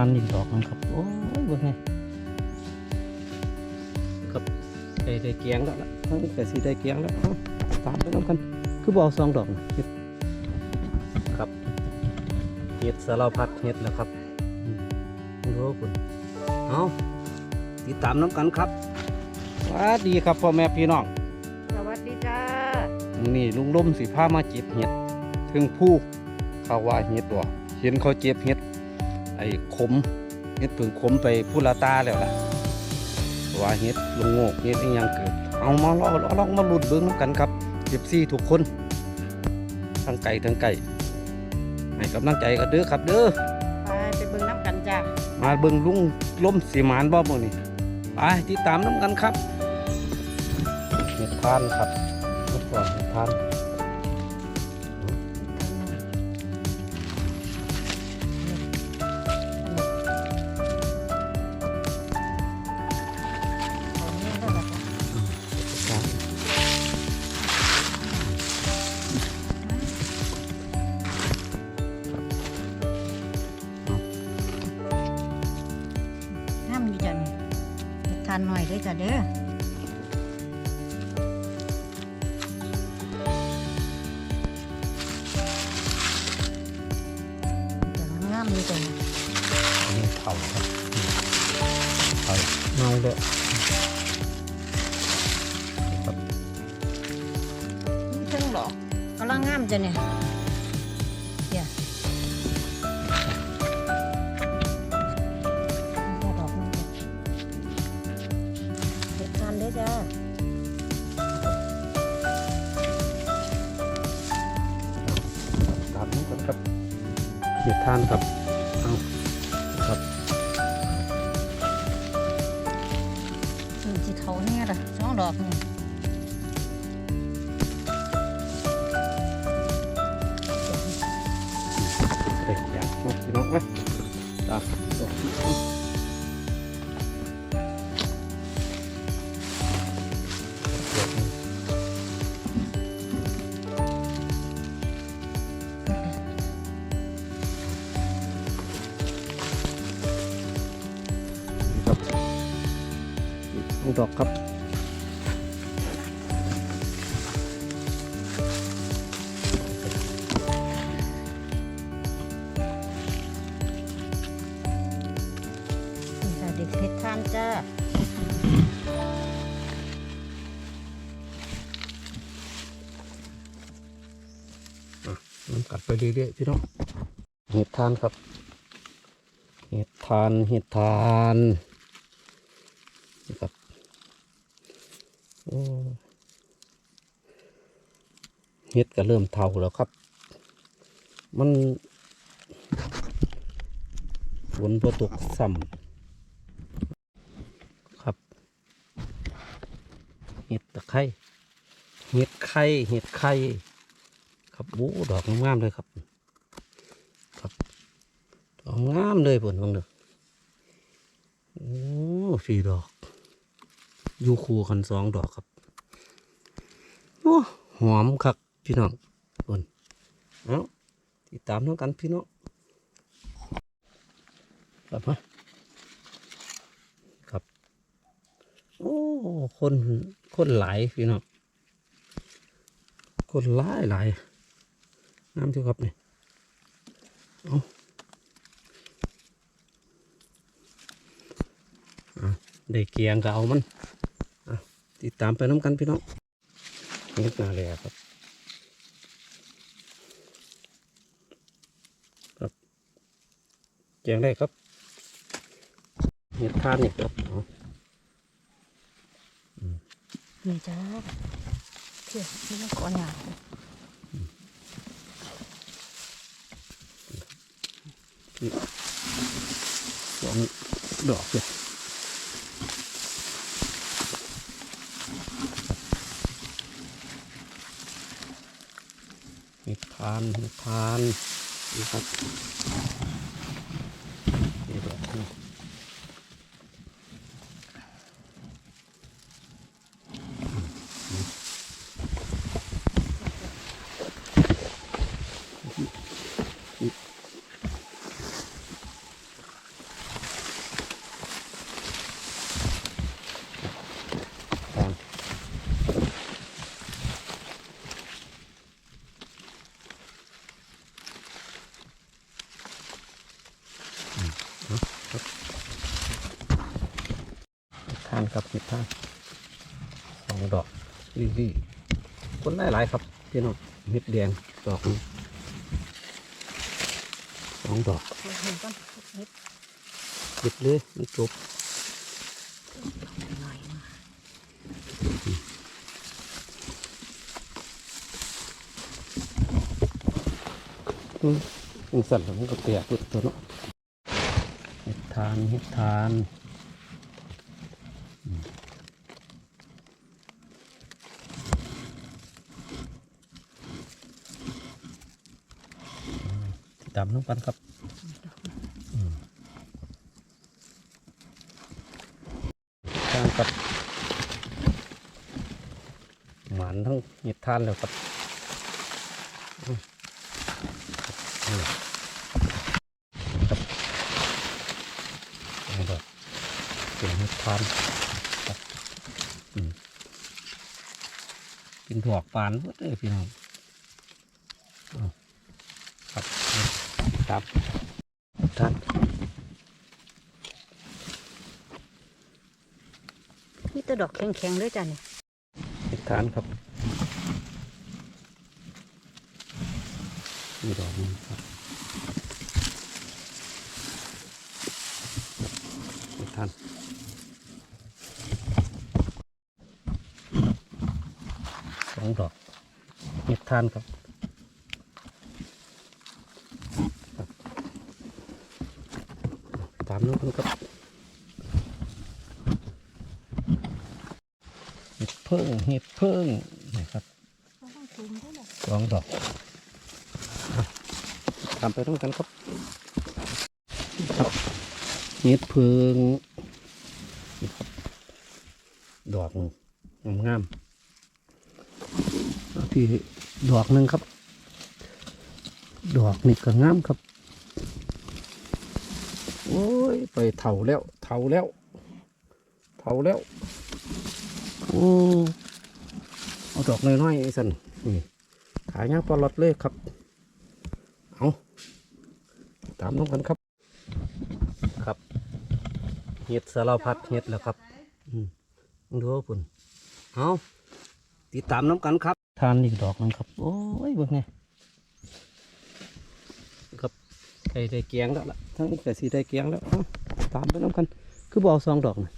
านอีกดอกนึงครับ โอ้ยเบิ่งไงครับได้ได้เกียงแล้วล่ะเฮ้ยแต่สีได้เกียงแล้วเอ้าตามไปน้ำกันคือบ่เอาซองดอกนะเฮ็ดครับเห็ดสารพัดเห็ดแล้วครับอืมดูคุณเอาติดตามน้ำกันครับสวัสดีครับพ่อแม่พี่น้องสวัสดีจ้านี่ลุงล่มสีผ้ามาเจ็บเห็ดถึงผู้เขาว่าเห็ดตัวเห็นเขาเจ็บเห็ด ไอ้ขมเห็ดผึ่งขมไปพุละตาแล้วล่ะว่าเห็ดลุงโงกเห็ดอีหยังเกิด เอามาลองลองมาลุ้นเบิ้งนำกันครับเจ็บซี่ทุกคนทั้งไก่ทั้งไก่ให้กำลังใจกันเด้อครับเด้อไปไปเบิ่งน้ำกันจ้ามาเบิ้งลุงล่มสีหมานบ่มื้อนี้ไปติดตามน้ำกันครับเห็ดทานครับเมื่อก่อนเห็ดทานานหน่อยเด้วยจ้ะเด้อจ้ะงามอยู่จ้ะนี่อันนี้เผาครับเผาเน่าเลยครับมีเทั้งดอกกำลังงามจ้ะเนี่ย เขียดทานครับเอาครับอืมสิเขาเนี่ยล่ะสองดอกนี่ ดอกครับนี่ค่ะเด็กเฮ็ดทานจ้าน้ำกัดไปเรื่อยๆพี่น้องเห็ดทานครับ เห็ดทาน เห็ดทานนี่ครับโอ้ เห็ดก็เริ่มเทาแล้วครับ มันฝนพอตกซ้ำครับ เห็ดตะไคร้เห็ดไข่เห็ดไข่ครับโอ้ดอกงามเลยครับ ครับดอกงามเลยผลบังเด้อโอ้สี่ดอก ยู่คู่กันสองดอกครับโอ้หอมครับพี่น้องผลเอาติดตามน้องกันพี่น้องครับมาครับ โอ้คนคนหลายพี่น้องคนหลายหลายน้ำที่ครับนี่เอาได้เกียงก็เอามัน ติดตามไปน้ำกันพี่น้องเฮ็ดนาเลยครับครับเกียงได้ครับเห็ดทานนี่ครับเอานี่จ้าเที่ยวนี่มันก่อนหยาบสองดอกเลยเห็ดทานทานนี่ครับนี่ดอกนี่านครับเห็ดท่านสองดอกลี่ลี่คนได้หลายครับพี่น้องเห็ดแดงดอกสองดอกเห็ดเห็ดเลยไมันจบอยมาอืมสั่นแล้วมันก็เปียกเปิดตัวเนาะเห็ดทานเห็ดทาน ติดตามน้องปันครับอืมทานครับหมานทั้งเห็ดทานแล้วครับครับนี่แบบเสียงเห็ดทานครับอืมกินถั่วปานหมดเลยพี่น้องอ้าวครับนี่ ครับท่านมีแต่ดอกแข็งๆด้วยจ้ะเนี่ยเห็ดทานครับมีดอกหนึงครับเห็ดทานสองดอกเห็ดทานครับครับามนู้นครับเห็ดเพิ่งเห็ดเพิ่งนะครับต้องซูมได้เลยสองดอกอะตามไปต้องกันครับครับเห็ดเพิ่งนี่ครับดอกหนึ่งงามๆแล้วที่ดอกหนึ่งครับ ดอกนี่ก็งามครับโอ้ยไปเถาแล้วเถาแล้วเถาแล้วโอ้เอาดอกน้อยๆไอ้สันนี่ขายย่างปลอดเลยครับ เอาตามน้องกันครับ ครับเห็ดสารพัดเห็ดแล้วครับอืมดูว่าปุ่นเอาติดตามน้องกันครับ ทานอีกดอกหนึงครับ โอ้ยเบิ่งไง ครับ ไก่ได้เกียงแล้วล่ะทั้งนี้ก็สีได้เกียงแล้วตามไปน้ำกัน คือบ่เอาซองดอกนะ